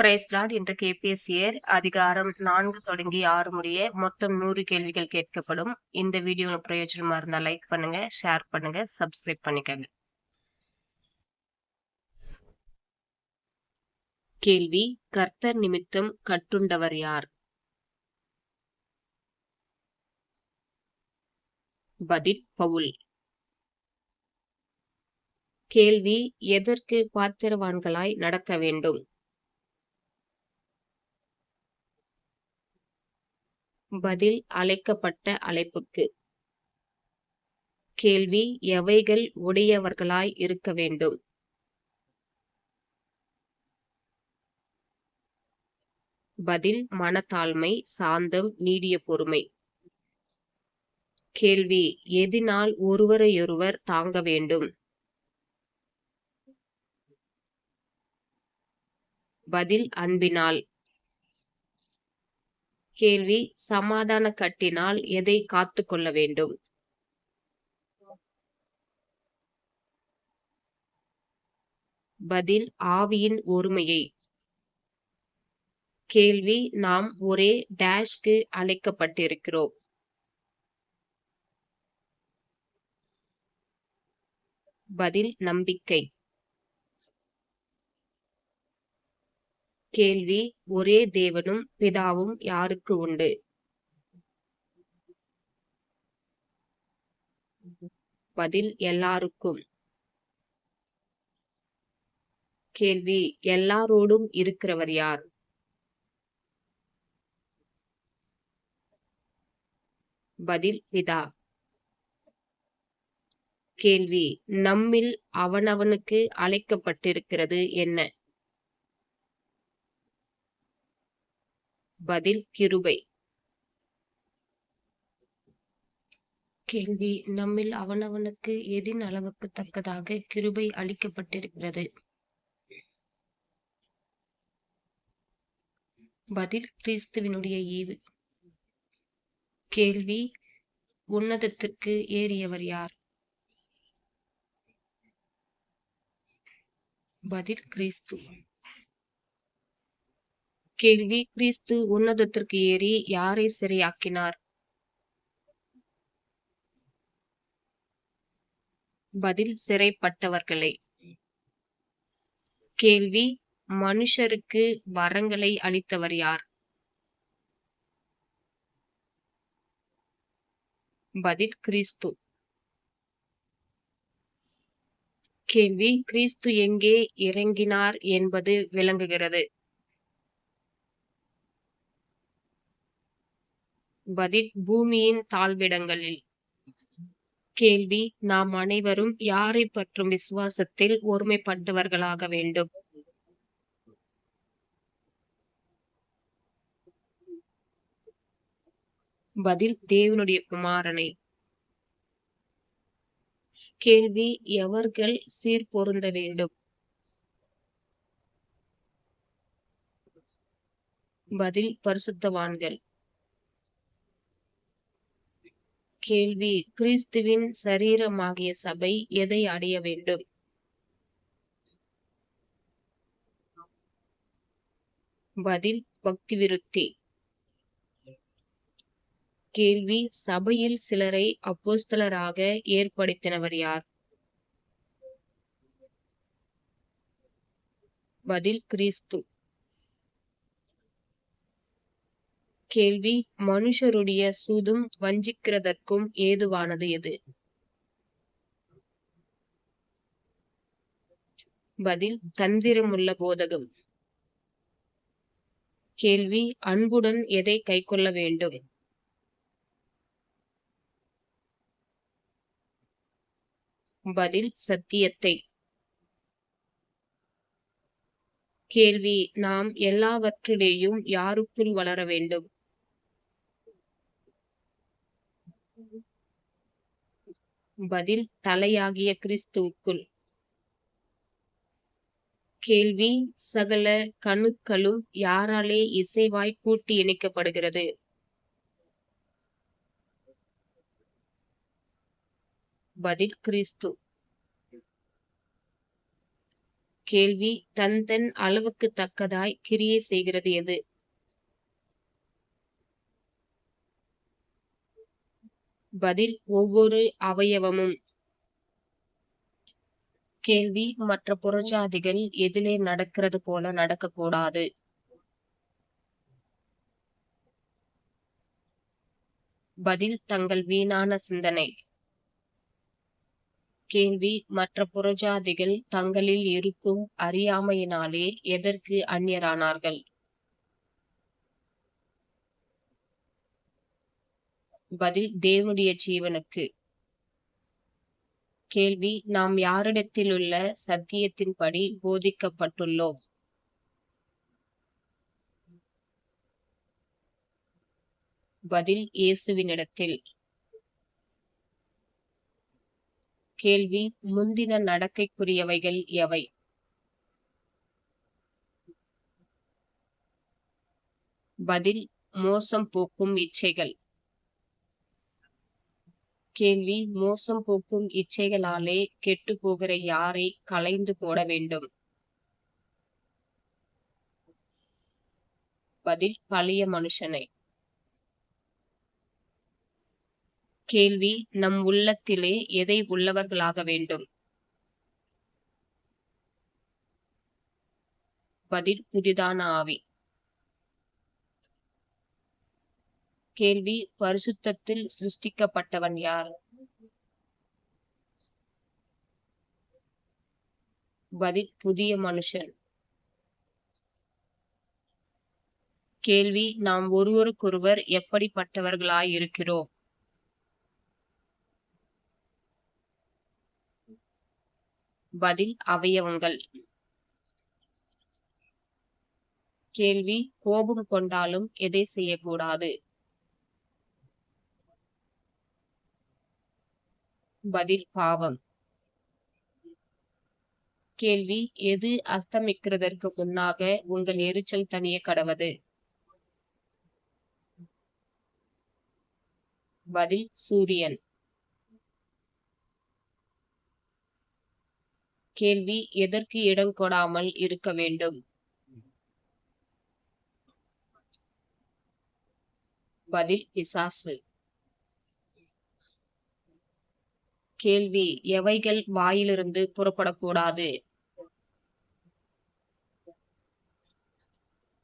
பிரைஸ்லாட் என்ற கேபிஎஸ்சியர் அதிகாரம் நான்கு தொடங்கி ஆறு முடிய மொத்தம் நூறு கேள்விகள் கேட்கப்படும். இந்த வீடியோ பிரயோஜனமா இருந்தா லைக் பண்ணுங்க ஷேர் பண்ணுங்க சப்ஸ்கிரைப் பண்ணிக்கங்க. கேள்வி கர்த்தர் நிமித்தம் கட்டுண்டவர் யார்? பதில் பவுல். கேள்வி எதற்கு பாத்திரவான்களாய் நடக்க வேண்டும்? பதில் அழைக்கப்பட்ட அழைப்புக்கு. கேள்வி எவைகள் உடையவர்களாய் இருக்க வேண்டும்? பதில் மனத்தாழ்மை சாந்தம் நீடிய பொறுமை. கேள்வி எதினால் ஒருவரையொருவர் தாங்க வேண்டும்? பதில் அன்பினால். கேள்வி சமாதான கட்டினால் எதை காத்து கொள்ள வேண்டும்? பதில் ஆவியின் ஒருமையை. கேள்வி நாம் ஒரே டேஷ்க்கு அழைக்கப்பட்டிருக்கிறோம். பதில் நம்பிக்கை. கேள்வி ஒரே தேவனும் பிதாவும் யாருக்கு உண்டு? பதில் எல்லாருக்கும். கேள்வி எல்லாரோடும் இருக்கிறவர் யார்? பதில் பிதா. கேள்வி நம்மில் அவனவனுக்கு அழைக்கப்பட்டிருக்கிறது என்ன? பதில் கிருபை. கேள்வி நம்மில் அவனவனுக்கு எதின் அளவுக்கு தக்கதாக கிருபை அளிக்கப்பட்டிருக்கிறது. பதில் கிறிஸ்துவினுடைய ஈவு. கேள்வி உன்னதத்திற்கு ஏறியவர் யார்? பதில் கிறிஸ்து. கேள்வி கிறிஸ்து உன்னதத்திற்கு ஏறி யாரை சிறையாக்கினார்? பதில் சிறைப்பட்டவர்களை. கேள்வி மனுஷருக்கு வரங்களை அளித்தவர் யார்? பதில் கிறிஸ்து. கேள்வி கிறிஸ்து எங்கே இறங்கினார் என்பது விளங்குகிறது. பதில் பூமியின் தாழ்விடங்களில். கேள்வி. நாம் அனைவரும் யாரை பற்றும் விசுவாசத்தில் ஒருமைப்பட்டவர்களாக வேண்டும்? பதில். தேவனுடைய குமாரனை. கேள்வி. எவர்கள் சீர் பொருந்த வேண்டும்? பதில். பரிசுத்தவான்கள். கேள்வி. கிறிஸ்துவின் சரீரமாகிய சபை எதை அடைய வேண்டும்? பதில் பக்தி விருத்தி கேள்வி சபையில் சிலரை அப்போஸ்தலராக ஏற்படுத்தினவர் யார்? பதில் கிறிஸ்து. கேள்வி மனுஷருடைய சூதும் வஞ்சிக்கிறதற்கும் ஏதுவானது எது? பதில் தந்திரமுள்ள போதகம். கேள்வி அன்புடன் எதை கைக்கொள்ள வேண்டும்? பதில் சத்தியத்தை. கேள்வி நாம் எல்லாவற்றிலேயும் யாருக்குள் வளர வேண்டும்? பதில் தலையாகிய கிறிஸ்துவுக்குள். கேள்வி சகல கணுக்களும் யாராலே இசைவாய் கூட்டி இணைக்கப்படுகிறது? பதில் கிறிஸ்து. கேள்வி தன் தன் அளவுக்கு தக்கதாய் கிரியை செய்கிறது எது? பதில் ஒவ்வொரு அவயவமும். கேள்வி மற்ற புறஜாதிகள் எதிலே நடக்கிறது போல நடக்கக்கூடாது. பதில் தங்கள் வீணான சிந்தனை. கேள்வி மற்ற புறஜாதிகள் தங்களில் இருக்கும் அறியாமையினாலே எதற்கு அந்நியரானார்கள்? பதில் தேவனுடைய ஜீவனுக்கு. கேள்வி நாம் யாரிடத்தில் உள்ள சத்தியத்தின்படி போதிக்கப்பட்டுள்ளோம்? பதில் இயேசுவினிடத்தில். கேள்வி முந்தின நடக்கைக்குரியவைகள் எவை? பதில் மோசம் போக்கும் இச்சைகள். கேள்வி மோசம் போக்கும் இச்சைகளாலே கெட்டு போகிற யாரை களைந்து போட வேண்டும்? பதில் பழைய மனுஷனை. கேள்வி நம் உள்ளத்திலே எதை உள்ளவர்களாக வேண்டும்? பதில் புதிதான ஆவி. கேள்வி பரிசுத்தத்தில் சிருஷ்டிக்கப்பட்டவன் யார்? பதில் புதிய மனுஷன். கேள்வி நாம் ஒருவருக்கொருவர் எப்படிப்பட்டவர்களாய் இருக்கிறோம்? பதில் அவயவங்கள். கேள்வி கோபம் கொண்டாலும் எதை செய்யக்கூடாது? பதில் பாவம். கேள்வி எது அஸ்தமிக்கிறதற்கு முன்னாக உங்கள் எரிச்சல் தனிய கடவது? பதில் சூரியன். கேள்வி எதற்கு இடம் கொடாமல் இருக்க வேண்டும்? பதில் பிசாசு. கேள்வி எவைகள் வாயிலிருந்து புறப்படக்கூடாது?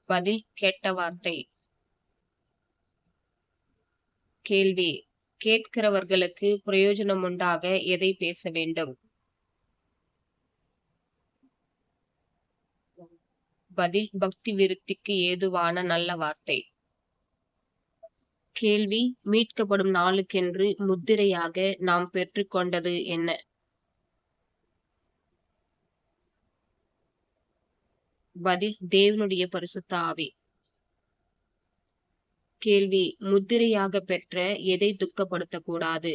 பதில் கெட்ட வார்த்தை. கேள்வி கேட்கிறவர்களுக்கு பிரயோஜனம் உண்டாக எதை பேச வேண்டும்? பதில் பக்தி விருத்திக்கு ஏதுவான நல்ல வார்த்தை. கேள்வி மீட்கப்படும் நாளுக்கென்று முத்திரையாக நாம் பெற்றுக்கொண்டது என்ன? பதில் தேவனுடைய பரிசுத்த ஆவி. கேள்வி முத்திரையாக பெற்ற எதை துக்கப்படுத்தக்கூடாது?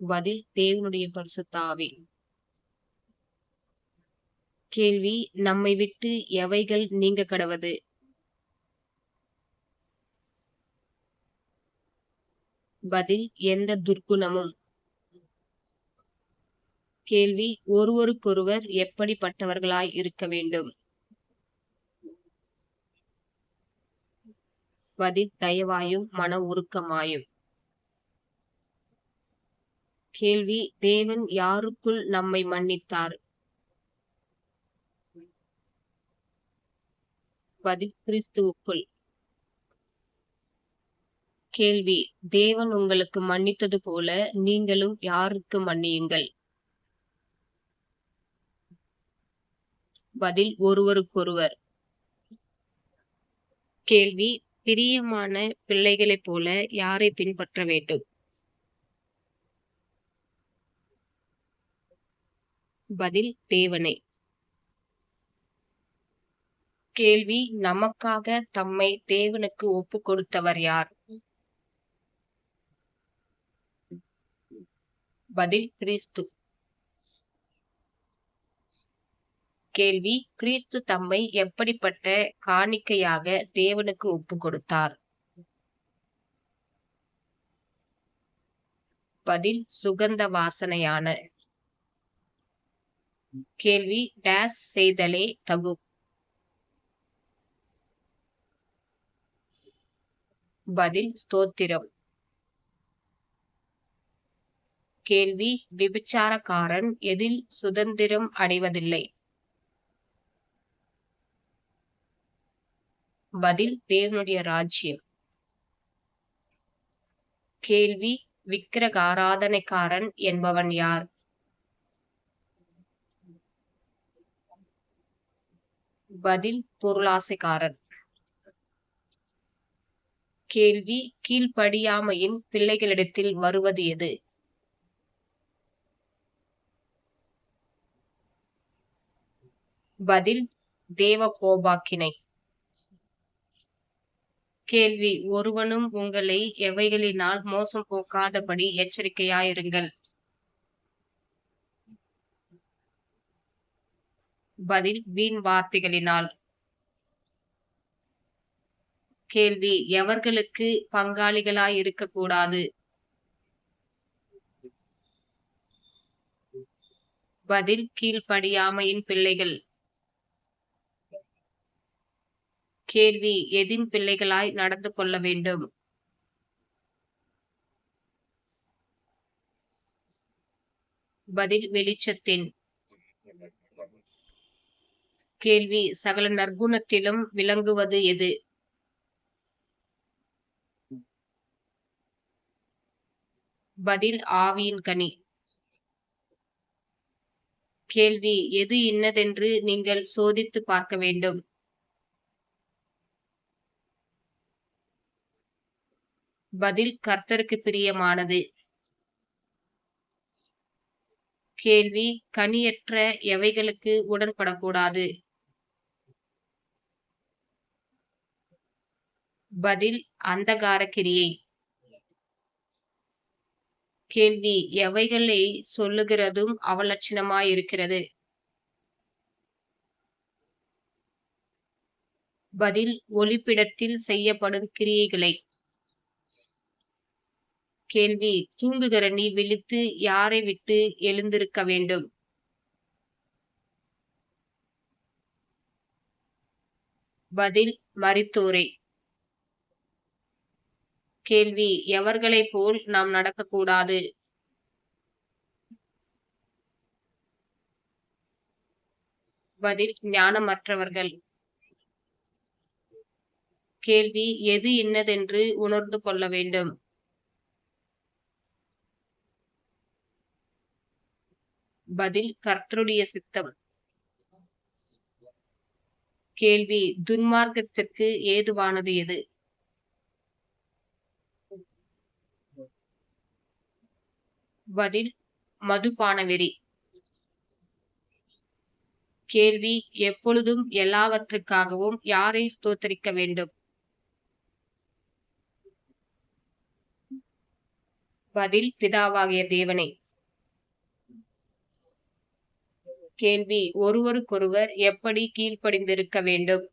பதில் தேவனுடைய பரிசுத்த ஆவி. கேள்வி நம்மை விட்டு எவைகள் நீங்க கடவது? பதில் எந்த துர்க்குணமும்? கேள்வி. ஒருவருக்கொருவர் எப்படிப்பட்டவர்களாய் இருக்க வேண்டும்? பதில். தயவாயும் மன உருக்கமாயும். கேள்வி. தேவன் யாருக்குள் நம்மை மன்னித்தார்? பதில். கிறிஸ்துவுக்குள். கேள்வி. தேவன் உங்களுக்கு மன்னித்தது போல நீங்களும் யாருக்கு மன்னியுங்கள்? பதில் ஒருவருக்கொருவர். கேள்வி பிரியமான பிள்ளைகளைப் போல யாரை பின்பற்ற வேண்டும்? பதில் தேவனை. கேள்வி நமக்காக தம்மை தேவனுக்கு ஒப்பு கொடுத்தவர் யார்? பதில் கிறிஸ்து. கேள்வி கிறிஸ்து தம்மை எப்படிப்பட்ட காணிக்கையாக தேவனுக்கு ஒப்பு கொடுத்தார்? பதில் சுகந்த வாசனையான. கேள்வி டேஸ் செய்தலே தகு. பதில் ஸ்தோத்திரம். கேள்வி. விபச்சாரக்காரன் எதில் சுதந்திரம் அடைவதில்லை? பதில் தேவனுடைய ராஜ்யம். கேள்வி விக்கிரக ஆராதனைக்காரன் என்பவன் யார்? பதில் பொருளாசைக்காரன். கேள்வி கீழ்ப்படியாமையின் பிள்ளைகளிடத்தில் வருவது எது? பதில் தேவ கோபாக்கினை கேள்வி ஒருவனும் உங்களை எவைகளினால் மோசம் போக்காதபடி எச்சரிக்கையாயிருங்கள். பதில் வீண் வார்த்தைகளினால். கேள்வி எவர்களுக்கு பங்காளிகளாய் இருக்கக்கூடாது பதில் கீழ்ப்படியாமையின் பிள்ளைகள். கேள்வி எதின் பிள்ளைகளாய் நடந்து கொள்ள வேண்டும்? பதில் வெளிச்சத்தின். கேள்வி சகல நற்குணத்திலும் விளங்குவது எது? பதில் ஆவியின் கனி. கேள்வி எது இன்னதென்று நீங்கள் சோதித்து பார்க்க வேண்டும்? பதில் கர்த்தருக்கு பிரியமானது. கேள்வி கனியற்ற எவைகளுக்கு உடன்படக்கூடாது? பதில் அந்தகார கிரியை. கேள்வி எவைகளை சொல்லுகிறதும் அவலட்சணமாயிருக்கிறது. பதில் ஒளிப்பிடத்தில் செய்யப்படும் கிரியைகளை. கேள்வி தூங்குகிற நீ விழித்து யாரை விட்டு எழுந்திருக்க வேண்டும்? பதில் மரித்தோரை கேள்வி எவர்களை போல் நாம் நடக்கக்கூடாது? பதில் ஞானமற்றவர்கள். கேள்வி எது இன்னதென்று உணர்ந்து கொள்ள வேண்டும்? பதில் கர்த்தருடைய சித்தம். கேள்வி துன்மார்க்கத்திற்கு ஏதுவானது எது? பதில் மதுபான வெறி கேள்வி எப்பொழுதும் எல்லாவற்றுக்காகவும் யாரை ஸ்தோத்தரிக்க வேண்டும்? பதில் பிதாவாகிய தேவனை. கேள்வி. ஒருவருக்கொருவர் எப்படி கீழ்ப்படிந்திருக்க வேண்டும்?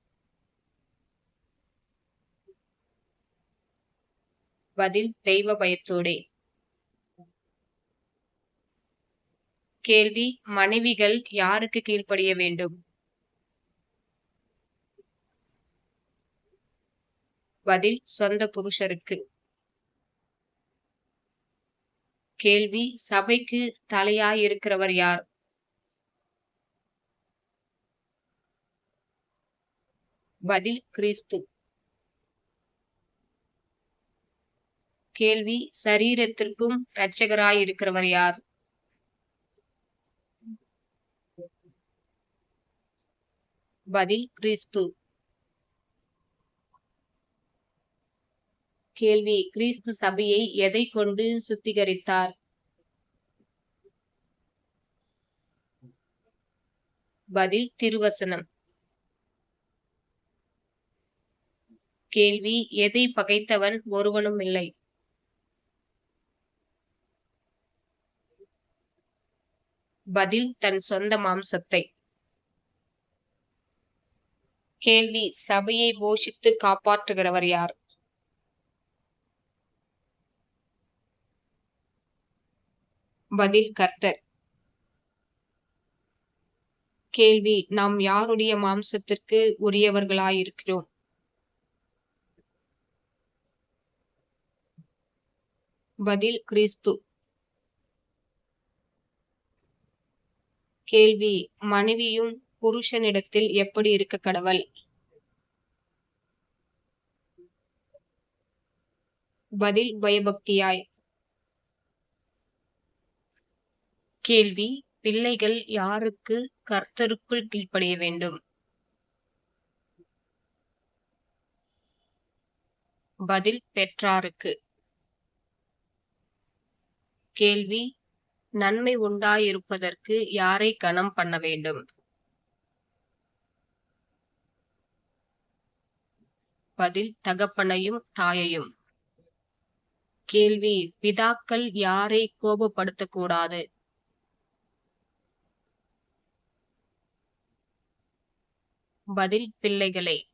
பதில் தெய்வ பயத்தோடே. கேள்வி மனைவிகள் யாருக்கு கீழ்ப்படிய வேண்டும்? பதில் சொந்த புருஷருக்கு. கேள்வி சபைக்கு தலையாயிருக்கிறவர் யார்? பதில் கிறிஸ்து. கேள்வி சரீரத்திற்கும் இரட்சகராயிருக்கிறவர் யார்? பதில் கிறிஸ்து. கேள்வி கிறிஸ்து சபையை எதை கொண்டு சுத்திகரித்தார்? பதில் திருவசனம். கேள்வி எதை பகைத்தவன் ஒருவனும் இல்லை? பதில் தன் சொந்த மாம்சத்தை. கேள்வி சபையை போஷித்து காப்பாற்றுகிறவர் யார்? பதில் கர்த்தர். கேள்வி நாம் யாருடைய மாம்சத்திற்கு உரியவர்களாயிருக்கிறோம்? பதில் கிறிஸ்து. கேள்வி மனைவியும் புருஷனிடத்தில் எப்படி இருக்க கடவுள்? பதில் பயபக்தியாய். கேள்வி பிள்ளைகள் யாருக்கு கர்த்தருக்குள் கீழ்ப்படிய வேண்டும்? பதில் பெற்றாருக்கு. கேள்வி நன்மை உண்டாயிருப்பதற்கு யாரை கணம் பண்ண வேண்டும்? பதில் தகப்பனையும் தாயையும். கேள்வி பிதாக்கள் யாரை கோபப்படுத்தக்கூடாது? பதில் பிள்ளைகளை.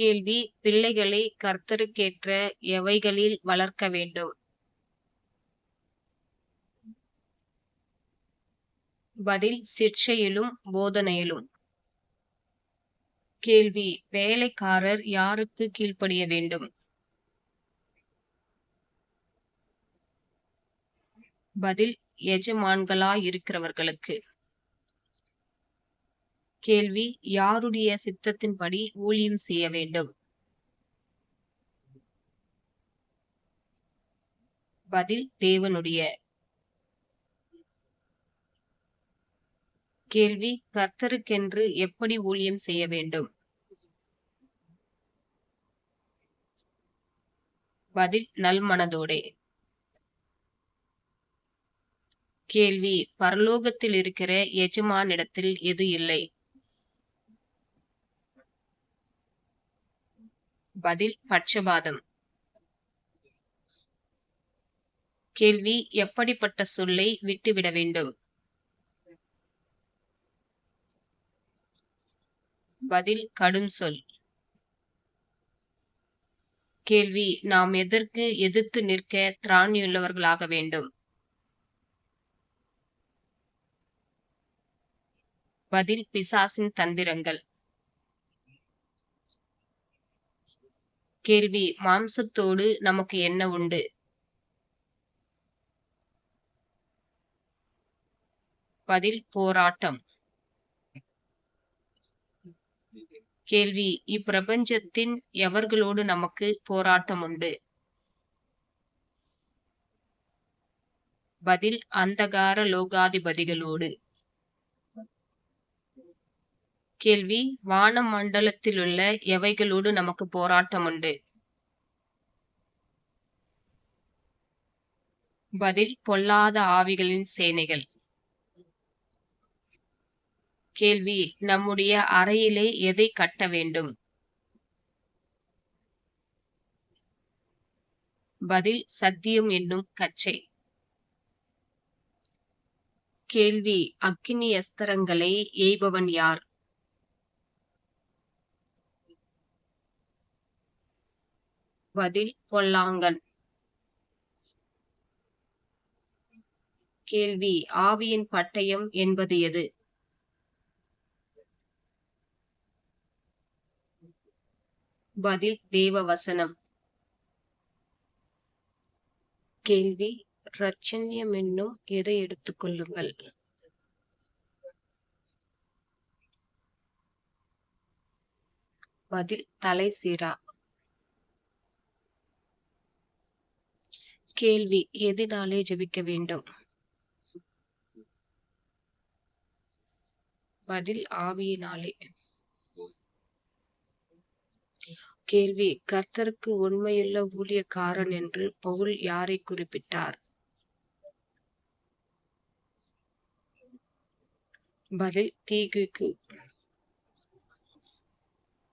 கேள்வி பிள்ளைகளை கர்த்தருக்கேற்ற எவைகளில் வளர்க்க வேண்டும்? பதில் சிற்சையிலும் போதனையிலும். கேள்வி வேலைக்காரர் யாருக்கு கீழ்ப்படிய வேண்டும்? பதில் எஜமான்களாயிருக்கிறவர்களுக்கு. கேள்வி. யாருடைய சித்தத்தின்படி ஊழியம் செய்ய வேண்டும்? பதில் தேவனுடைய. கேள்வி கர்த்தருக்கென்று எப்படி ஊழியம் செய்ய வேண்டும்? பதில் நல்மனதோடே. கேள்வி பரலோகத்தில் இருக்கிற எஜமானிடத்தில் எது இல்லை? பதில் பட்சபாதம். கேள்வி எப்படிப்பட்ட சொல்லை விட்டுவிட வேண்டும்? பதில் கடும் சொல். கேள்வி நாம் எதற்கு எதிர்த்து நிற்க திராணியுள்ளவர்களாக வேண்டும்? பதில் பிசாசின் தந்திரங்கள். கேள்வி மாம்சத்தோடு நமக்கு என்ன உண்டு? பதில் போராட்டம். கேள்வி இப்பிரபஞ்சத்தின் எவர்களோடு நமக்கு போராட்டம் உண்டு? பதில் அந்தகார லோகாதிபதிகளோடு. கேள்வி வான மண்டலத்திலுள்ள எவைகளோடு நமக்கு போராட்டம் உண்டு பதில் பொல்லாத ஆவிகளின் சேனைகள். கேள்வி நம்முடைய அறையிலே எதை கட்ட வேண்டும்? பதில் சத்தியம் என்னும் கச்சை. கேள்வி அக்கினி அஸ்திரங்களை எய்பவன் யார்? பதில் பொல்லாங்கன் கேள்வி ஆவியின் பட்டயம் என்பது எது? பதில் தேவவசனம். கேள்வி ரச்சன்யம் என்னும் எதை எடுத்துக் கொள்ளுங்கள்? பதில் தலை சீரா கேள்வி எதினாலே ஜெபிக்க வேண்டும்? பதில் ஆவியினாலே. கேள்வி கர்த்தருக்கு உண்மையுள்ள ஊழியக்காரன் என்று பவுல் யாரை குறிப்பிட்டார்? பதில் தீகுக்கு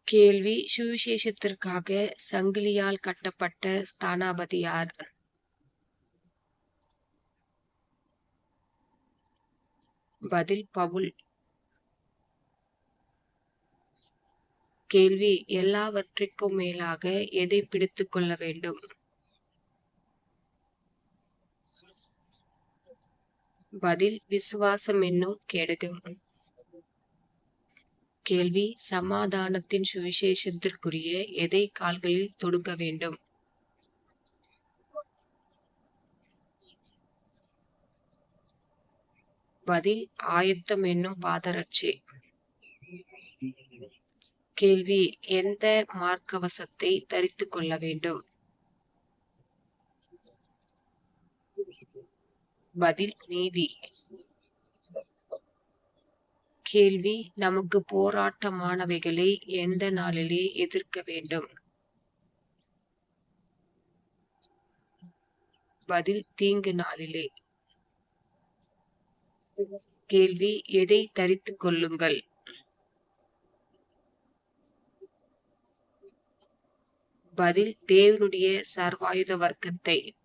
கேள்வி சுவிசேஷத்திற்காக சங்கிலியால் கட்டப்பட்ட ஸ்தானாபதி யார்? பதில் பவுல். கேள்வி எல்லாவற்றிற்கும் மேலாக எதை பிடித்துக் கொள்ள வேண்டும்? பதில் விசுவாசம் என்னும் கேடகம் கேள்வி சமாதானத்தின் சுவிசேஷத்திற்குரிய எதை கால்களில் தொடுக்க வேண்டும்? பதில் ஆயத்தம் என்னும் பாதரட்சி. கேள்வி எந்த மார்க்கவசத்தை தரித்துக் கொள்ள வேண்டும்? பதில் நீதி. கேள்வி நமக்கு போராட்டமானவைகளை எந்த நாளிலே எதிர்க்க வேண்டும்? பதில் தீங்கு நாளிலே. கேள்வி எதை தரித்துக் கொள்ளுங்கள்? பதில் தேவனுடைய சர்வாயுத வர்க்கத்தை.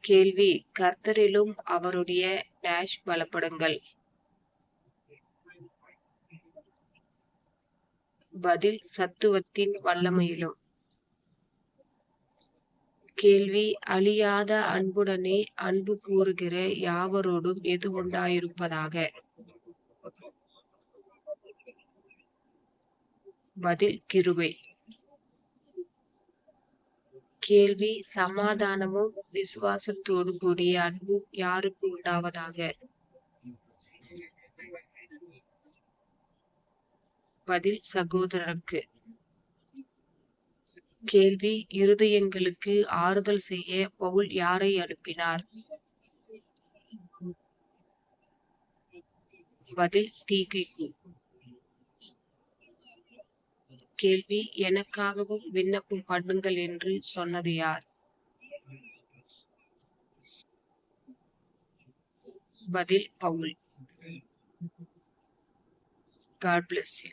கேள்வி கர்த்தரிலும் அவருடைய டேஷ் பலப்படுங்கள். பதில் சத்துவத்தின் வல்லமையிலும். கேள்வி அழியாத அன்புடனே அன்பு கூறுகிற யாவரோடும் எது உண்டாயிருப்பதாக? பதில் கிருவை கேள்வி சமாதானமும் விசுவாசத்தோடு கூடிய அன்பும் யாருக்கு உண்டாவதாக? பதில் சகோதரருக்கு. கேள்வி இருதயங்களுக்கு ஆறுதல் செய்ய பவுல் யாரை அனுப்பினார்? பதில் தீகைக்கு கேள்வி எனக்காகவும் விண்ணப்பம் பண்ணுங்கள் என்று சொன்னது யார்? பதில் பவுல். God bless you